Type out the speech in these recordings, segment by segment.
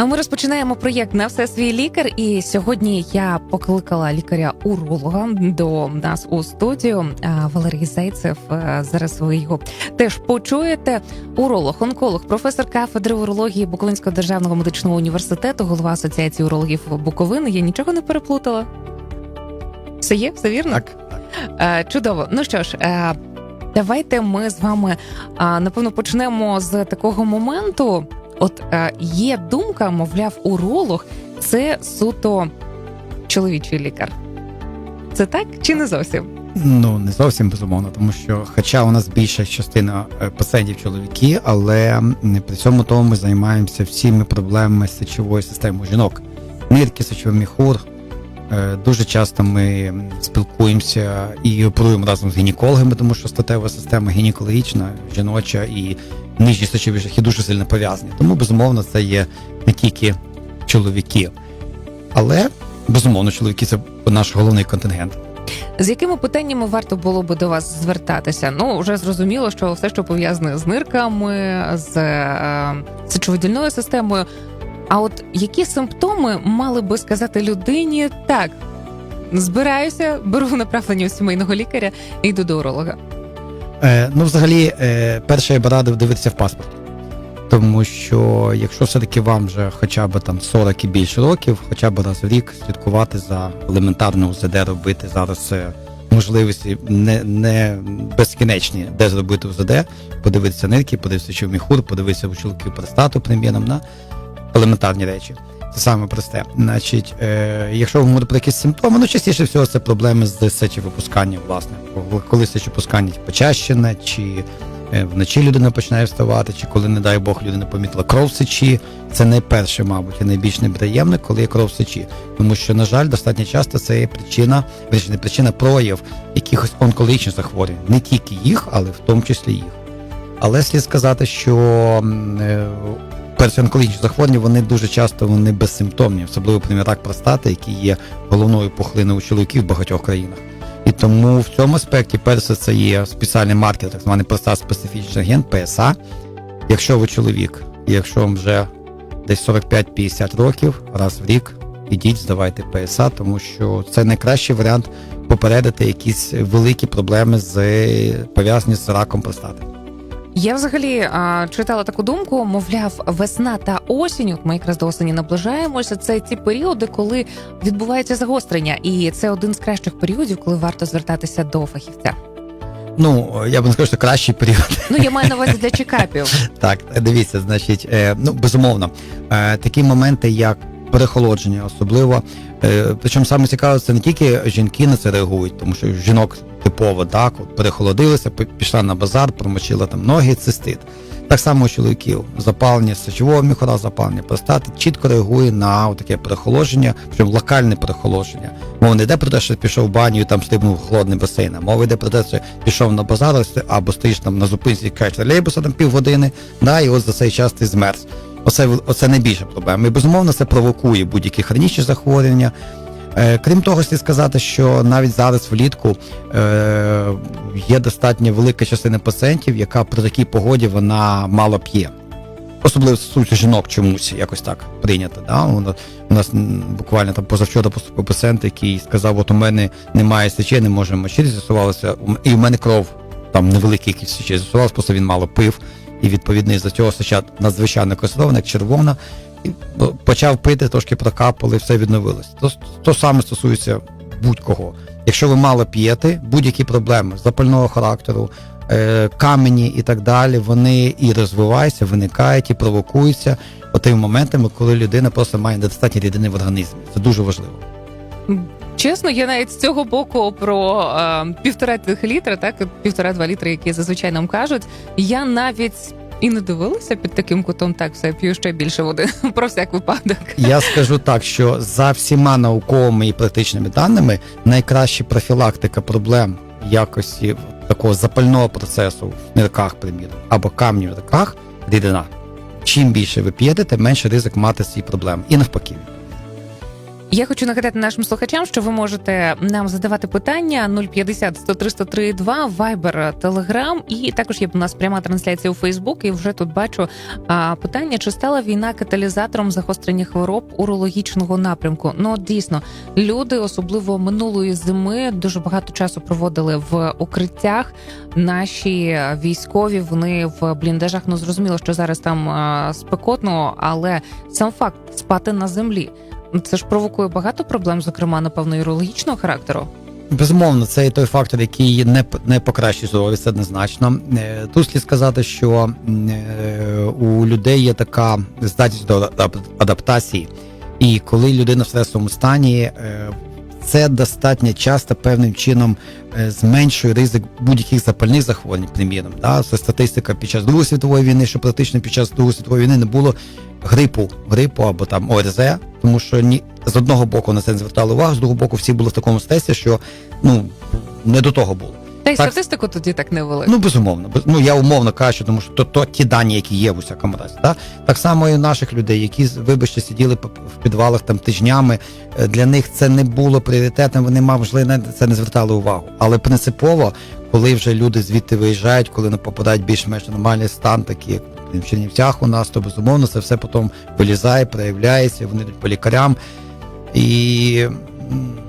А ми розпочинаємо проєкт на все свій лікар. І сьогодні я покликала лікаря-уролога до нас у студію. Валерій Зайцев. Зараз ви його теж почуєте. Уролог, онколог, професор кафедри урології Буковинського державного медичного університету, голова асоціації урологів Буковини. Я нічого не переплутала. Все є, все вірно? Так, Чудово. Ну що ж, давайте ми з вами напевно почнемо з такого моменту. От е, є думка, мовляв, уролог це суто чоловічий лікар. Це так чи не зовсім? ну не зовсім безумовно, тому що, хоча у нас більша частина е, пацієнтів чоловіки, але при цьому тому ми займаємося всіми проблемами сечової системи жінок. Нирки, сечовий міхур. Е, Дуже часто ми спілкуємося і оперуємо разом з гінекологами, тому що статева система гінекологічна, жіноча і сечові шляхи дуже сильно пов'язані. Тому, безумовно, це є не тільки чоловіки. Але, безумовно, чоловіки це наш головний контингент. З якими питаннями варто було би до вас звертатися? Ну вже зрозуміло, що все, що пов'язане з нирками, з е, сечовидільною системою. А от які симптоми мали би сказати людині так? Збираюся, беру направлення у сімейного лікаря і йду до уролога. Е, ну, взагалі, е, перше я б радив дивитися в паспорт. Тому що якщо все-таки вам вже хоча б там 40 і більше років, хоча б раз в рік слідкувати за елементарно УЗД робити зараз можливості не, не безкінечні, де зробити УЗД, подивитися нирки, подивитися чи міхур, подивитися у чоловіків простату, приміром, на елементарні речі. Це саме просте. Значить, е, якщо ви про якісь симптоми, ну частіше всього це проблеми з сечовипусканням, власне. Коли сечопускання почащене, чи е, вночі людина починає вставати, чи коли, не дай Бог, людина помітила кров в сечі, це найперше, мабуть, і найбільш неприємне, коли є кров в сечі. Тому що, на жаль, достатньо часто це є причина, не причина прояв якихось онкологічних захворювань. Не тільки їх, але в тому числі їх. Але слід сказати, що е, перші онкологічні захворювання вони дуже часто вони безсимптомні, особливо наприклад, рак простати, який є головною пухлиною у чоловіків в багатьох країнах. І тому в цьому аспекті, перше, це є спеціальний маркер, так званий простат специфічний ген ПСА. Якщо ви чоловік, і якщо вам вже десь 45-50 років, раз в рік, ідіть, здавайте ПСА, тому що це найкращий варіант попередити якісь великі проблеми з пов'язані з раком простати. Я взагалі а, читала таку думку, мовляв, весна та осінь, от ми якраз до осені наближаємося. Це ті періоди, коли відбувається загострення, і це один з кращих періодів, коли варто звертатися до фахівця. Ну, я б не сказав, що кращий період. Ну я маю на увазі для чекапів. Так, дивіться, значить, е, ну безумовно, е, такі моменти, як перехолодження, особливо. Е, причому саме цікаве, це не тільки жінки на це реагують, тому що жінок типово так, от перехолодилися, пішла на базар, промочила там ноги, цистит. Так само у чоловіків запалення сечового міхора, запалення простати чітко реагує на таке перехолодження, причому локальне перехолодження. Мова не йде про те, що пішов в баню і там стрибнув холодний басейн. а Мова йде про те, що пішов на базар або стоїш там на зупинці чекаєш тролейбуса там півгодини, да, і от за цей час ти змерз. Оце, оце найбільша проблема. І безумовно це провокує будь-які хронічні захворювання. Е, крім того, слід сказати, що навіть зараз влітку е, є достатньо велика частина пацієнтів, яка при такій погоді вона мало п'є. Особливо стосується жінок чомусь якось так прийнято. Да? У, нас, буквально там позавчора поступив пацієнт, який сказав, от у мене немає сечі, не може мочити, з'ясувалося, і у мене кров там невеликий сечі з'ясувалося, просто він мало пив, і відповідно із-за цього надзвичайно консервована, як червона, і почав пити, трошки прокапали, все відновилось. То, то саме стосується будь-кого. Якщо ви мало п'єте, будь-які проблеми запального характеру, е, камені і так далі, вони і розвиваються, виникають і провокуються тими моментами, коли людина просто має недостатньо рідини в організмі. Це дуже важливо. Чесно, я навіть з цього боку про е, півтора тих літра, так півтора-два літри, які зазвичай нам кажуть. Я навіть і не дивилася під таким кутом. Так, все п'ю ще більше води про всяк випадок. Я скажу так, що за всіма науковими і практичними даними найкраща профілактика проблем якості такого запального процесу в нирках, приміром, або камнів в нирках рідина. Чим більше ви п'єте, менше ризик мати ці проблеми. І навпаки. Я хочу нагадати нашим слухачам, що ви можете нам задавати питання 050 103 103 Viber, Telegram, і також є у нас пряма трансляція у Фейсбук. І вже тут бачу а, питання: чи стала війна каталізатором загострення хвороб урологічного напрямку? Ну дійсно, люди, особливо минулої зими, дуже багато часу проводили в укриттях. Наші військові вони в бліндажах. Ну зрозуміло, що зараз там а, спекотно, але сам факт спати на землі. Ну, Це ж провокує багато проблем, зокрема, напевно, юрологічного характеру. Безумовно, це той фактор, який не не покращує здоров'я, це однозначно. Е, Тут слід сказати, що е, у людей є така здатність до адап- адаптації, і коли людина в стресовому стані, е, це достатньо часто певним чином зменшує ризик будь-яких запальних захворювань, приміром. Да? Це статистика під час Другої світової війни, що практично під час Другої світової війни не було грипу, грипу або там ОРЗ, тому що ні з одного боку на це не звертали увагу, з другого боку всі були в такому стресі, що ну не до того було. Та й Так. статистику тоді так не вели. Ну безумовно, без- ну я умовно кажу, тому що то, то ті дані, які є в усякому разі. Да? Так само і у наших людей, які вибачте сиділи в підвалах там тижнями. е, Для них це не було пріоритетом. Вони можливо на це не звертали увагу. Але принципово, коли вже люди звідти виїжджають, коли не попадають більш-менш нормальний стан, такі як в Чернівцях у нас, то безумовно це все потім вилізає, проявляється. Вони йдуть по лікарям. І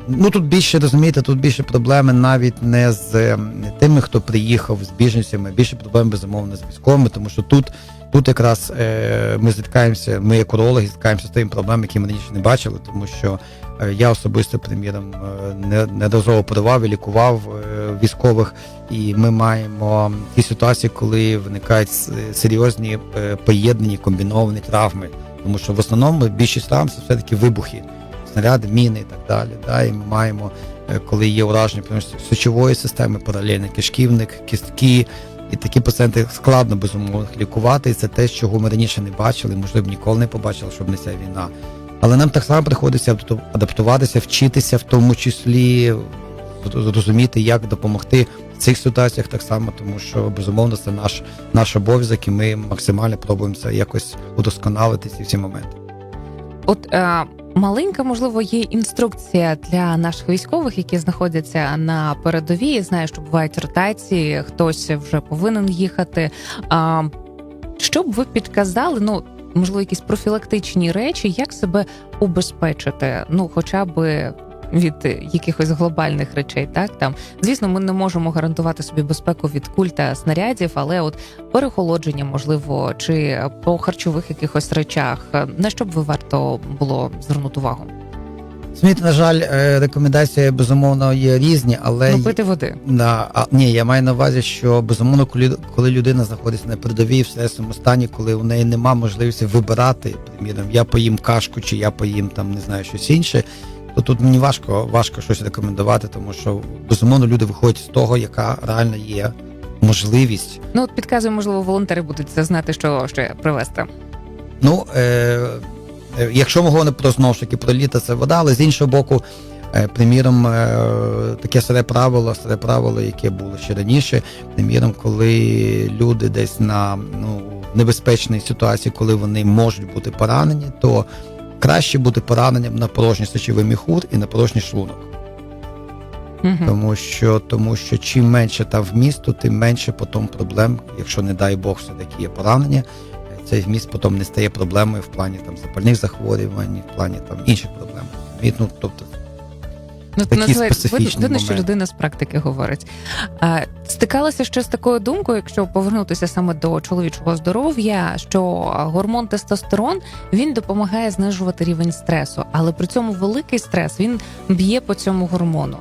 ну тут більше розумієте, тут більше проблеми навіть не з ем, тими, хто приїхав з біженцями, більше проблем безумовно з військовими, тому що тут, тут якраз е, ми зіткаємося, ми як урологи зіткаємося з тими проблемами, які ми раніше не бачили, тому що е, я особисто приміром е, неодноразово подавав і лікував е, військових, і ми маємо ті ситуації, коли виникають серйозні е, поєднані комбіновані травми. Тому що в основному більшість травм це все-таки вибухи, снаряди, міни і так далі. Да? І ми маємо, е, коли є ураження сечової системи, паралельно кишківник, кістки. І такі пацієнти складно безумовно лікувати. І це те, чого ми раніше не бачили, можливо, ніколи не побачили, щоб не ця війна. Але нам так само приходиться адапту- адаптуватися, вчитися, в тому числі зрозуміти, як допомогти в цих ситуаціях так само, тому що безумовно це наш, наш обов'язок, і ми максимально пробуємо це якось удосконалити ці всі моменти. От е, маленька, можливо, є інструкція для наших військових, які знаходяться на передовій. Знаю, що бувають ротації, хтось вже повинен їхати. А, що б ви підказали? Ну, можливо, якісь профілактичні речі, як себе убезпечити? Ну, хоча б. Від якихось глобальних речей, так там звісно, ми не можемо гарантувати собі безпеку від куль та снарядів, але от перехолодження, можливо, чи по харчових якихось речах, на що б ви варто було звернути увагу? Зміти, на жаль, е, рекомендації безумовно є різні, але Ну, пити води. Да, а, ні, я маю на увазі, що безумовно, коли, коли людина знаходиться на передовій в стресовому стані, коли у неї нема можливості вибирати, приміром, я поїм кашку чи я поїм там не знаю щось інше, то тут мені важко, важко щось рекомендувати, тому що безумовно люди виходять з того, яка реально є можливість. Ну от підказую, можливо, волонтери будуть це знати, що ще привезти. Ну, е, е, якщо ми говоримо про знову ж таки про літо, це вода, але з іншого боку, е, приміром, е, таке старе правило, старе правило, яке було ще раніше, приміром, коли люди десь на ну, небезпечній ситуації, коли вони можуть бути поранені, то краще бути пораненням на порожній сечовий міхур і на порожній шлунок. Угу. Тому що, тому що чим менше там вмісту, тим менше потім проблем, якщо не дай Бог, все таки є поранення, цей вміст потім не стає проблемою в плані там запальних захворювань, в плані там інших проблем. І, Ну, тобто, Ну, такі називає- специфічні видно, що людина з практики говорить. А, стикалася ще з такою думкою, якщо повернутися саме до чоловічого здоров'я, що гормон тестостерон він допомагає знижувати рівень стресу, але при цьому великий стрес він б'є по цьому гормону.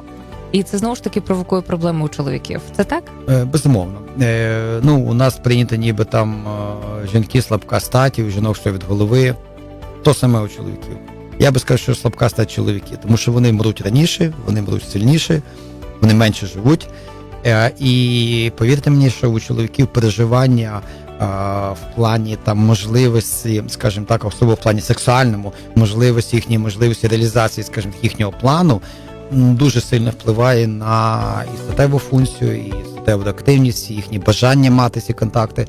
І це знову ж таки провокує проблеми у чоловіків. Це так? Е, Безумовно. Е, ну, у нас прийнято ніби там е, жінки слабка статі, у жінок все від голови. То саме у чоловіків. Я би сказав, що слабка стать чоловіки, тому що вони мруть раніше, вони мруть сильніше, вони менше живуть. Е, і повірте мені, що у чоловіків переживання е, в плані там можливості, скажімо так, особливо в плані сексуальному, можливості їхньої можливості реалізації, скажімо, їхнього плану, дуже сильно впливає на і статеву функцію, і статеву активність, і їхні бажання мати ці контакти.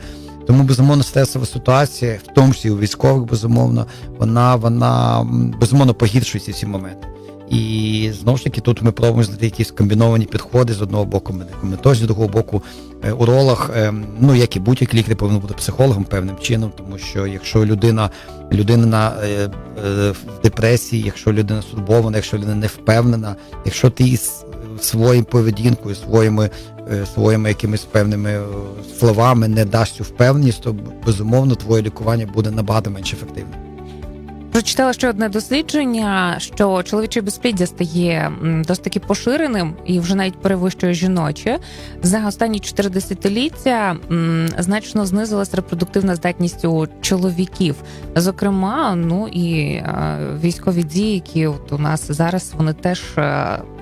Тому безумовно стресова ситуація, в тому числі у військових, безумовно, вона вона безумовно погіршується ці моменти. І знову ж таки, тут ми пробуємо знайти якісь комбіновані підходи з одного боку, медикаментоз, з другого боку, е, уролог, е, ну як і будь-який лікар повинен бути психологом певним чином, тому що якщо людина людина на, е, е, в депресії, якщо людина стурбована, якщо людина не впевнена, якщо ти своєю поведінкою, своїми, е, своїми якимись певними е, словами не дасть цю впевненість, то безумовно твоє лікування буде набагато менш ефективним. Прочитала ще одне дослідження, що чоловіче безпліддя стає досить таки поширеним і вже навіть перевищує жіноче. За останні чотири десятиліття значно знизилась репродуктивна здатність у чоловіків. Зокрема, ну і е, військові дії, які от у нас зараз вони теж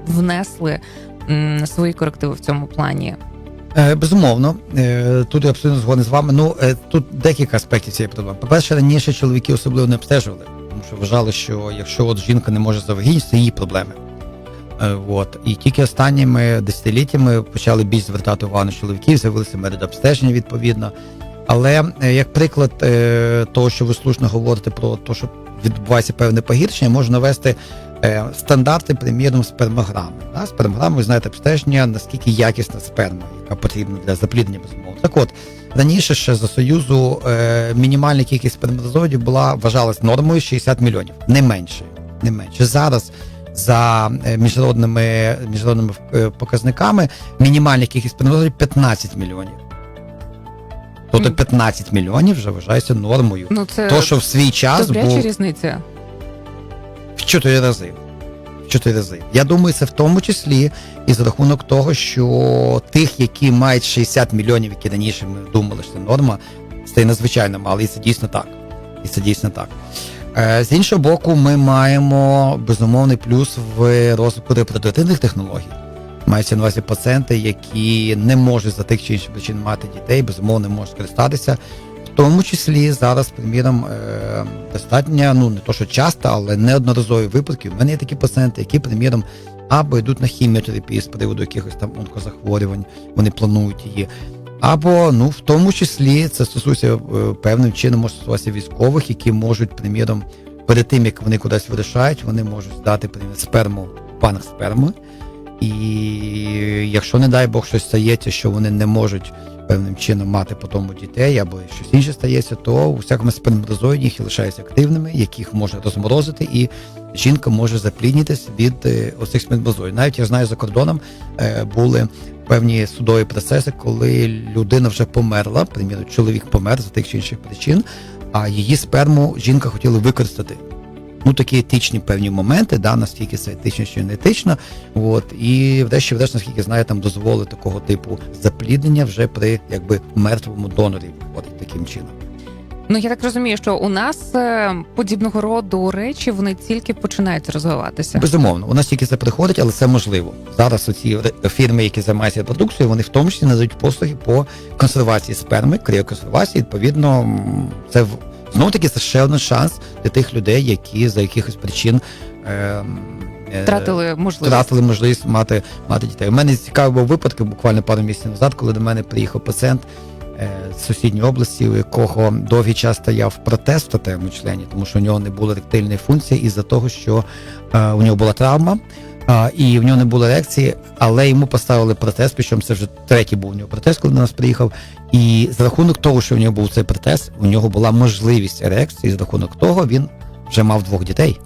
внесли свої корективи в цьому плані. Е, Безумовно, Е, тут я абсолютно згоден з вами. Ну е, тут декілька аспектів цієї проблеми. По-перше, раніше чоловіки особливо не обстежували, тому що вважали, що якщо от жінка не може завагітніти, це її проблеми. От і тільки останніми десятиліттями почали більш звертати увагу на чоловіків, з'явилися методи обстеження відповідно. Але як приклад того, що ви слушно говорите про те, що відбувається певне погіршення, можу навести стандарти, приміром, спермограми. Да? Спермограми, ви знаєте, обстеження, наскільки якісна сперма, яка потрібна для запліднення безумовно. Так от, раніше ще за Союзу е, мінімальна кількість сперматозоїдів була вважалась нормою 60 мільйонів, не менше. Не менше. Зараз за е, міжнародними, міжнародними е, показниками мінімальна кількість сперматозоїдів 15 мільйонів. Тобто 15 мільйонів вже вважається нормою. Ну це То, що в свій час був різниця. Чотири рази. Чотири рази. Я думаю, це в тому числі і за рахунок того, що тих, які мають 60 мільйонів, які раніше ми думали, що це норма, стає надзвичайно мало, і це дійсно так. І це дійсно так. Е, З іншого боку, ми маємо безумовний плюс в розвитку репродуктивних технологій. Мається на увазі пацієнти, які не можуть за тих чи інших причин мати дітей, безумовно не можуть скористатися. Тому числі зараз, приміром, е, достатньо, ну не то, що часто, але неодноразові випадки. У мене є такі пацієнти, які, приміром, або йдуть на хіміотерапію з приводу якихось там онкозахворювань, вони планують її. Або, ну, в тому числі, це стосується е, певним чином, може стосуватися військових, які можуть, приміром, перед тим як вони кудись вирішають, вони можуть здати приміром, сперму банк сперми. І якщо, не дай Бог, щось стається, що вони не можуть певним чином мати по тому дітей або щось інше стається, то у всякому їх лишаються активними, яких може розморозити, і жінка може запліднітись від е, оцих сперматозоїдів. Навіть я знаю за кордоном е, були певні судові процеси, коли людина вже померла, приміром, чоловік помер за тих чи інших причин, а її сперму жінка хотіла використати. Ну, такі етичні певні моменти, да, наскільки це етично чи не етично. От, і врешті-решт, наскільки знаю, там дозволили такого типу запліднення вже при якби мертвому донорі виходить таким чином. Ну я так розумію, що у нас е, подібного роду речі вони тільки починають розвиватися. Безумовно, у нас тільки це приходить, але це можливо. Зараз оці фірми, які займаються продукцією, вони в тому числі надають послуги по консервації сперми, кріоконсервації. Відповідно, це в- знову таки це ще один шанс для тих людей, які за якихось причин. е, е, Втратили можливість. втратили можливість мати, мати дітей. У мене цікавий був випадок буквально пару місяців назад, коли до мене приїхав пацієнт е, з сусідньої області, у якого довгий час стояв протез в статевому члені, тому що у нього не було ректильної функції із-за того, що е, у нього була травма. А, і в нього не було ерекції, але йому поставили протез, причому це вже третій був у нього протез, коли до нас приїхав. І за рахунок того, що в нього був цей протез, у нього була можливість ерекції, за рахунок того він вже мав двох дітей.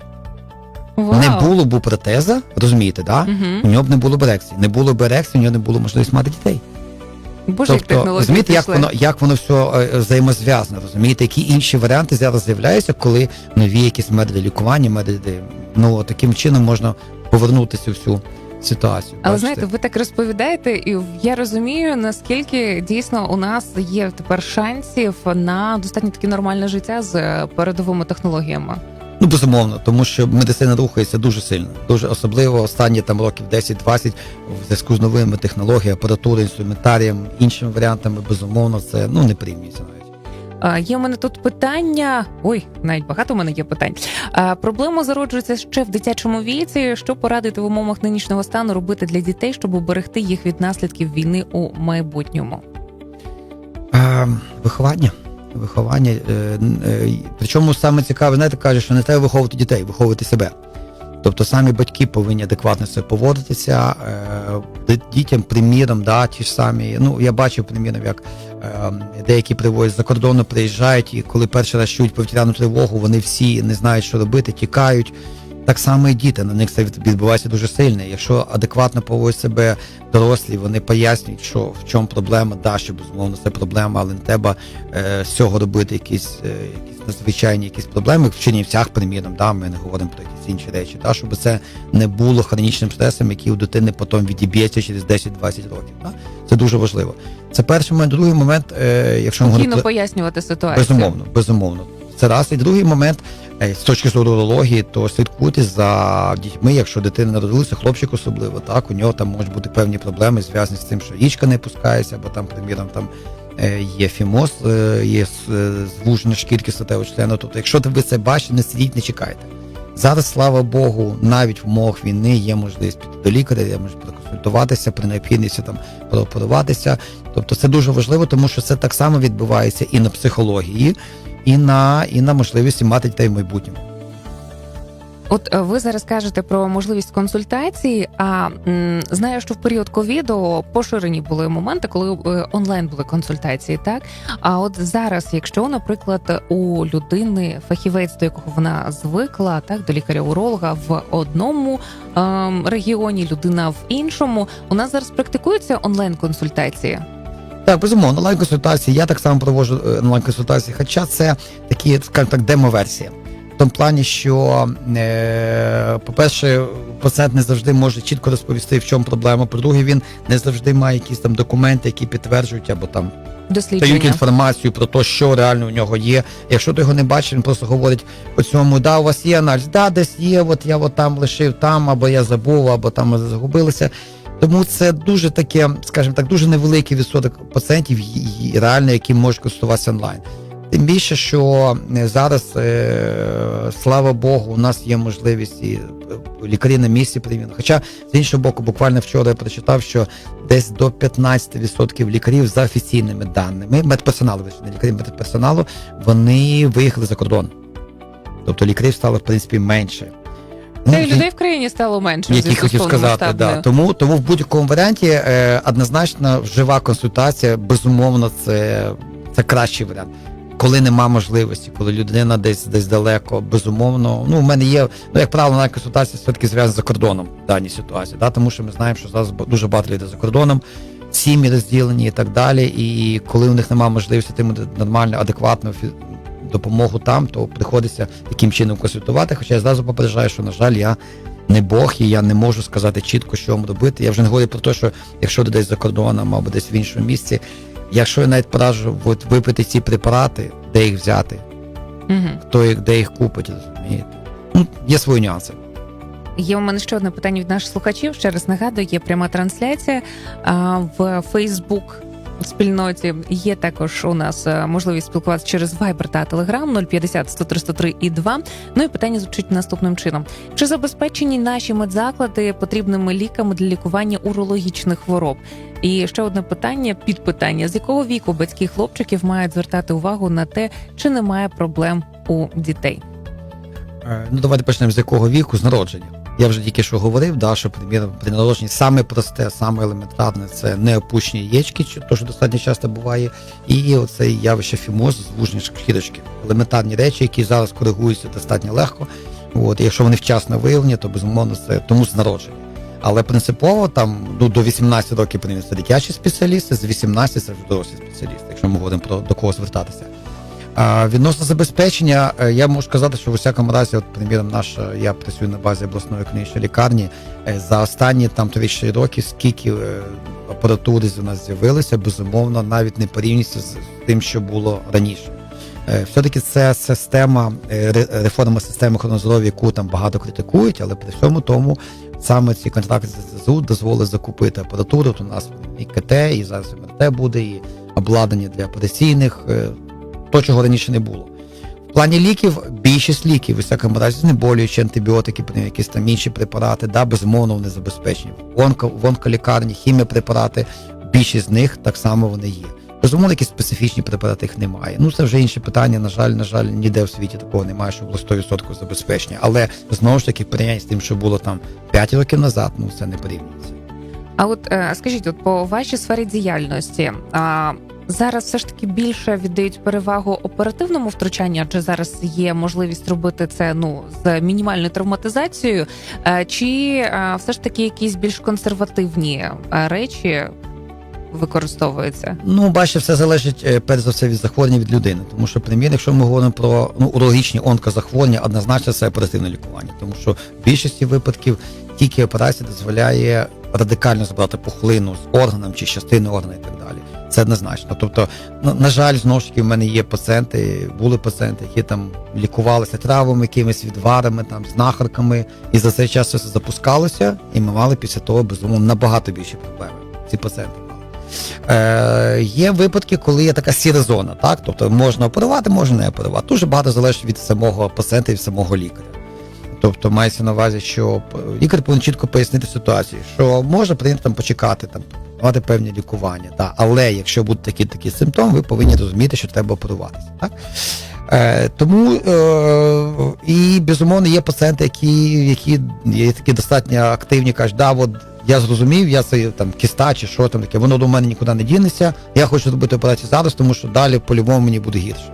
Вау. Не було б протеза, розумієте, да? Мгм. у нього б не було б ерекції. Не було б ерекції, у нього не було можливості мати дітей. Боже, тобто, розумієте, як воно, як воно все взаємозв'язано, розумієте, які інші варіанти зараз з'являються, коли нові якісь методи лікування, методи, ну таким чином можна повернутися в цю ситуацію. Але бачите? знаєте, ви так розповідаєте, і я розумію, наскільки дійсно у нас є тепер шансів на достатньо таке нормальне життя з е, передовими технологіями. Ну, безумовно, тому що медицина рухається дуже сильно, дуже особливо останні там років 10-20 в зв'язку з новими технологіями, апаратурою, інструментарієм, іншими варіантами, безумовно, це ну не порівнюється навіть. Є у мене тут питання. Ой, навіть багато у мене є питань. Проблема зароджується ще в дитячому віці. Що порадити в умовах нинішнього стану робити для дітей, щоб уберегти їх від наслідків війни у майбутньому? Виховання. Виховання. Е, е, причому саме цікаве, знаєте, каже, що не треба виховувати дітей, виховувати себе. Тобто самі батьки повинні адекватно себе поводитися, е, дітям приміром, да, ті ж самі. Ну, я бачив приміром, як деякі привозять за кордону, приїжджають, і коли перший раз чують повітряну тривогу, вони всі не знають, що робити, тікають. Так само і діти, на них це відбувається дуже сильно. Якщо адекватно поводять себе дорослі, вони пояснюють, що в чому проблема, да, що безумовно це проблема, але не треба е, з цього робити якісь, е, якісь надзвичайні якісь проблеми в Чернівцях, приміром, да, ми не говоримо про якісь інші речі, да, щоб це не було хронічним стресом, який у дитини потім відіб'ється через 10-20 років. Да. Це дуже важливо. Це перший момент. Другий момент, е, якщо ми говоримо пояснювати ситуацію. безумовно, безумовно. Це раз. І другий момент, е, з точки зору урології, то слідкуйте за дітьми, якщо дитина народилася, хлопчик особливо, так, у нього там можуть бути певні проблеми, зв'язані з тим, що річка не пускається, або там, приміром, там е, є фімоз, е, є звуження шкірки статевого члена. Тобто, якщо ви це бачите, не сидіть, не чекайте. Зараз, слава Богу, навіть в умовах війни є можливість піти до лікаря, є можливість проконсультуватися, при необхідності там прооперуватися. Тобто це дуже важливо, тому що це так само відбувається і на психології, і на, і на можливості мати дітей в майбутньому. От е, ви зараз кажете про можливість консультації. А знаю, що в період ковіду поширені були моменти, коли е, онлайн були консультації, так а от зараз, якщо, наприклад, у людини фахівець, до якого вона звикла, так до лікаря-уролога в одному ем, регіоні, людина в іншому, у нас зараз практикуються онлайн консультації. Так, безумовно, онлайн-консультації. Я так само проводжу е, онлайн-консультації, хоча це такі, скажімо так, демо-версія. Тому плані, що, е, по-перше, пацієнт не завжди може чітко розповісти, в чому проблема. По-друге, він не завжди має якісь там документи, які підтверджують або там дають інформацію про те, що реально у нього є. Якщо ти його не бачиш, він просто говорить по цьому, да, у вас є аналіз, да, десь є, от я от там лишив там, або я забув, або там загубилися. Тому це дуже таке, скажімо так, дуже невеликий відсоток пацієнтів реально, які можуть користуватися онлайн. Тим більше, що е, зараз, е, слава Богу, у нас є можливість і е, лікарі на місці примірно. Хоча з іншого боку, буквально вчора я прочитав, що десь до 15% лікарів за офіційними даними, медперсоналу, не лікарів медперсоналу, вони виїхали за кордон. Тобто лікарів стало, в принципі, менше. Та й Ну, людей в країні стало менше. які хотів сказати, да. тому, тому в будь-якому варіанті е, однозначно жива консультація, безумовно, це, це кращий варіант. Коли нема можливості, коли людина десь десь далеко, безумовно. Ну, у мене є, ну як правило, на консультація все-таки зв'язана за кордоном в даній ситуації, да, тому що ми знаємо, що зараз дуже багато людей за кордоном, сім'ї розділені і так далі. І коли у них немає можливості отримати нормальну, адекватну допомогу там, то приходиться таким чином консультувати. Хоча я зразу попереджаю, що, на жаль, я не Бог, і я не можу сказати чітко, що вам робити. Я вже не говорю про те, що якщо десь за кордоном або десь в іншому місці, якщо я навіть пораджу от, випити ці препарати, де їх взяти, Мгм. хто їх, де їх купить, розумієте? Ну, є свої нюанси. Є у мене ще одне питання від наших слухачів. Ще раз нагадую, є пряма трансляція а, в Фейсбук. Спільноті є також у нас е, можливість спілкуватися через Viber та Telegram 050 103 і 2. Ну і питання звучить наступним чином: чи забезпечені наші медзаклади потрібними ліками для лікування урологічних хвороб? І ще одне питання, підпитання: з якого віку батьки хлопчиків мають звертати увагу на те, чи немає проблем у дітей? Е, Ну, давайте почнемо з якого віку, з народження. Я вже тільки що говорив, да, що приміром при народженні саме просте, саме елементарне це неопущені яєчки, то, що достатньо часто буває, і оце явище фімоз, звуження шкірочки. Елементарні речі, які зараз коригуються достатньо легко. От, якщо вони вчасно виявлені, то безумовно це тому з народження. Але принципово там ну, до 18 років це дитячі спеціалісти, з 18 це вже дорослі спеціалісти, якщо ми говоримо про до кого звертатися. А, відносно забезпечення, е, я можу сказати, що в усякому разі, от, приміром, наша, я працюю на базі обласної клінічної лікарні. е, За останні там 3-4 роки, скільки е, апаратури у нас з'явилося, безумовно, навіть не порівнюється з тим, що було раніше. Е, Все-таки це система, е, реформа системи охорони здоров'я, яку там багато критикують, але при всьому тому саме ці контракти з ЗСУ дозволили закупити апаратуру. У нас і КТ, і зараз МРТ буде, і обладнання для операційних, е, то, чого раніше не було. В плані ліків, більшість ліків, у всякому разі, знеболюючі антибіотики, якісь там інші препарати, да, безумовно, вони забезпечені. В онколікарні, хіміопрепарати, більшість з них так само вони є. Безумовно, якісь специфічні препарати їх немає. Ну це вже інше питання. На жаль, на жаль, ніде в світі такого немає, що було 100% забезпечення. Але знову ж таки, в порівнянні з тим, що було там 5 років назад, ну це не порівнюється. А от е, скажіть, от по вашій сфері діяльності а, зараз все ж таки більше віддають перевагу оперативному втручанню, адже зараз є можливість робити це ну з мінімальною травматизацією, е, чи е, все ж таки якісь більш консервативні речі використовуються? Ну, бачите, все залежить е, перш за все від захворювання від людини. Тому що, примір, якщо ми говоримо про ну, урологічні онкозахворювання, однозначно це оперативне лікування. Тому що в більшості випадків тільки операція дозволяє радикально забрати пухлину з органом чи з частини органа і так далі. Це однозначно. Тобто, на, на жаль, знову ж таки, в мене є пацієнти, були пацієнти, які там лікувалися травами, якимись відварами, там знахарками, і за цей час все запускалося, і ми мали після того безумовно набагато більші проблеми. Ці пацієнти. Е, є випадки, коли є така сіра зона, так? Тобто можна оперувати, можна не оперувати. Дуже багато залежить від самого пацієнта і самого лікаря. Тобто мається на увазі, що лікар повинен чітко пояснити ситуацію, що може прийняти там почекати, там давати певні лікування. Так? Але якщо будуть такі такі симптоми, ви повинні розуміти, що треба оперуватися. Так? Е, тому е, і безумовно є пацієнти, які, які є такі достатньо активні, кажуть, да, от я зрозумів, я це там кіста чи що там таке, воно до мене нікуди не дінеться. Я хочу зробити операцію зараз, тому що далі по-любому мені буде гірше.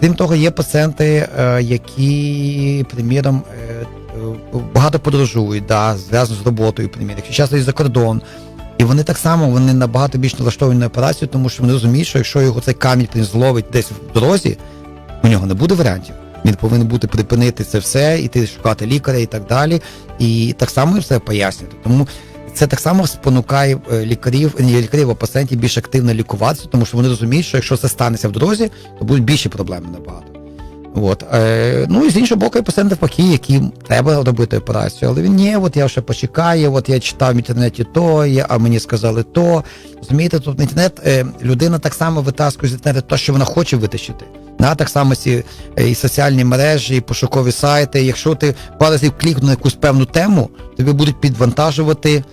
Крім того, є пацієнти, е, які, приміром, е, багато подорожують, да, зв'язано з роботою, приміром, якщо часто їздять за кордон. І вони так само вони набагато більш налаштовані на операцію, тому що вони розуміють, що якщо його цей камінь зловить десь в дорозі, у нього не буде варіантів. Він повинен бути припинити це все, іти шукати лікаря і так далі. І так само все пояснювати. Тому це так само спонукає е, лікарів, не лікарів, а пацієнтів більш активно лікуватися, тому що вони розуміють, що якщо це станеться в дорозі, то будуть більші проблеми набагато. От. Е, ну і з іншого боку, є пацієнти навпаки, яким треба робити операцію. Але він ні, от я ще почекаю, от я читав в інтернеті то, а мені сказали то. Розумієте, тут інтернет е, людина так само витаскує з інтернету те, що вона хоче витащити. Да, так само ці е, і соціальні мережі, і пошукові сайти. Якщо ти пару разів клікнув на якусь певну тему, тобі будуть підвантажувати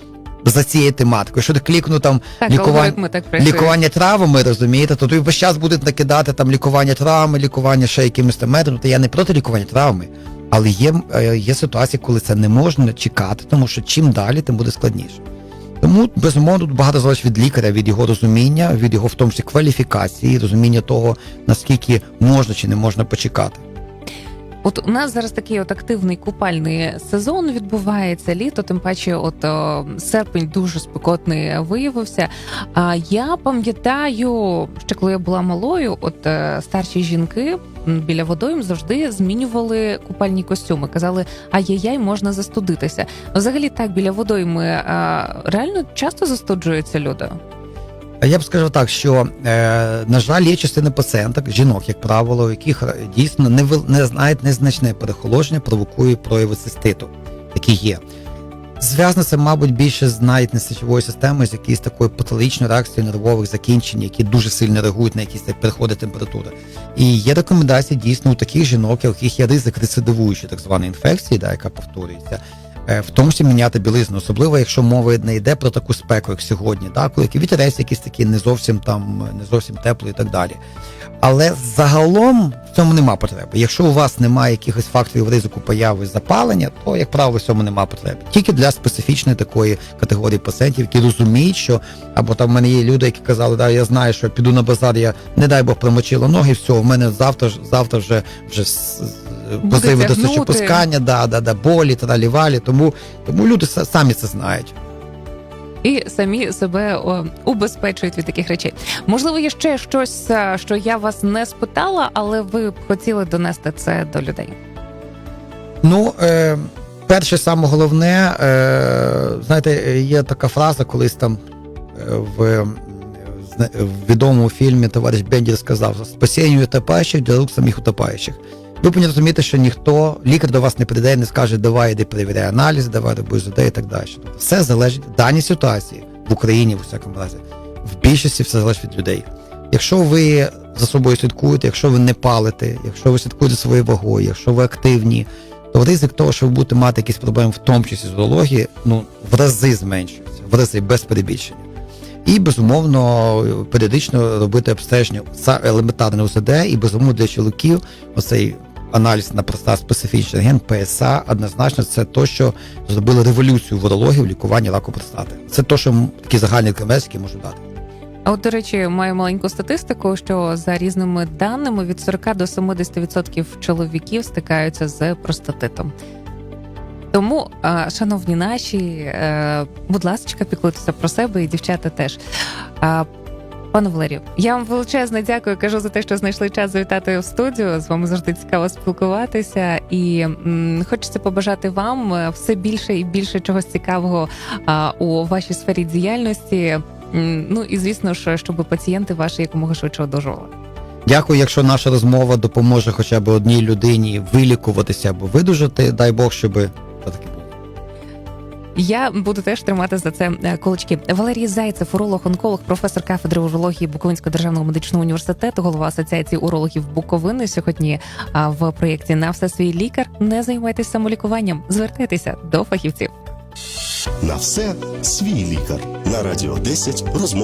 за цією тематикою. Якщо ти клікнув там Так, лікування, так лікування травами, розумієте, то тобі весь час будуть накидати там лікування травми, лікування ще якимось там методом. То я не проти лікування травми, але є, е, є ситуації, коли це не можна чекати, тому що чим далі, тим буде складніше. Тому безумовно тут багато залежить від лікаря, від його розуміння, від його в тому числі кваліфікації, розуміння того, наскільки можна чи не можна почекати. От у нас зараз такий от активний купальний сезон відбувається літо, тим паче, от о, серпень дуже спекотний виявився. А я пам'ятаю, ще коли я була малою, от е, старші жінки біля водойм завжди змінювали купальні костюми. Казали, ай-яй-яй, можна застудитися. Взагалі, так біля водойми реально часто застуджуються люди. Я б скажу так, що е, на жаль, є частина пацієнток, жінок, як правило, у яких дійсно не, не знають незначне перехолодження провокує прояви циститу, які є. Зв'язано це, мабуть, більше з навіть не системою, з якоюсь такою патологічною реакцією нервових закінчень, які дуже сильно реагують на якісь переходи температури. І є рекомендації дійсно у таких жінок, у яких є ризик рецидивуючої так званої інфекції, да, яка повторюється. Е, В тому числі міняти білизну, особливо якщо мова не йде про таку спеку, як сьогодні, да, коли вітерець якийсь такий не зовсім там не зовсім теплий і так далі. Але загалом в цьому нема потреби. Якщо у вас немає якихось факторів ризику появи запалення, то як правило в цьому нема потреби. Тільки для специфічної такої категорії пацієнтів, які розуміють, що або там в мене є люди, які казали, да, я знаю, що піду на базар, я не дай Бог промочила ноги, все, в мене завтра завтра вже вже позиви до сечопускання, да, да, да, болі, та далі валі. Тому, тому люди самі це знають. і самі себе о, убезпечують від таких речей. Можливо, є ще щось, е, що я вас не спитала, але ви б хотіли донести це до людей. Ну, е, перше, саме головне, е, знаєте, є така фраза, колись там е, в, е, в відомому фільмі товариш Бендер сказав: спасінню утопаючих для рук самих утопаючих. Ви повинні розуміти, що ніхто, лікар до вас не прийде не скаже, давай іди перевіряй аналіз, давай роби ЗД і так далі. Тобто все залежить в даній ситуації в Україні, в усякому разі, в більшості все залежить від людей. Якщо ви за собою слідкуєте, якщо ви не палите, якщо ви слідкуєте своєю вагою, якщо ви активні, то ризик того, що ви будете мати якісь проблеми, в тому числі з урології, ну в рази зменшується, в рази без перебільшення. І безумовно періодично робити обстеження за елементарне УЗД, і безумовно для чоловіків оцей аналіз на простат специфічний ген ПСА однозначно це то, що зробило революцію урології в лікуванні раку простати. Це то, що такі загальні кремезки можу дати. А от, до речі, маю маленьку статистику, що за різними даними від 40 до 70% чоловіків стикаються з простатитом. Тому, шановні наші, е, будь ласка, піклуйтеся про себе і дівчата теж. Пане Валерію, я вам величезно дякую. Кажу за те, що знайшли час завітати в студію. З вами завжди цікаво спілкуватися, і м, хочеться побажати вам е, все більше і більше чогось цікавого а, у вашій сфері діяльності. Ну і звісно ж, щоб пацієнти ваші якомога швидше одужували. Дякую, якщо наша розмова допоможе хоча б одній людині вилікуватися або видужати. Дай Бог, щоб таки було. Я буду теж тримати за це е, кулачки. Валерій Зайцев, уролог, онколог, професор кафедри урології Буковинського державного медичного університету, голова асоціації урологів Буковини. Сьогодні а, в проєкті на все свій лікар. Не займайтеся самолікуванням, звертайтеся до фахівців. На все свій лікар. На радіо 10 розмова.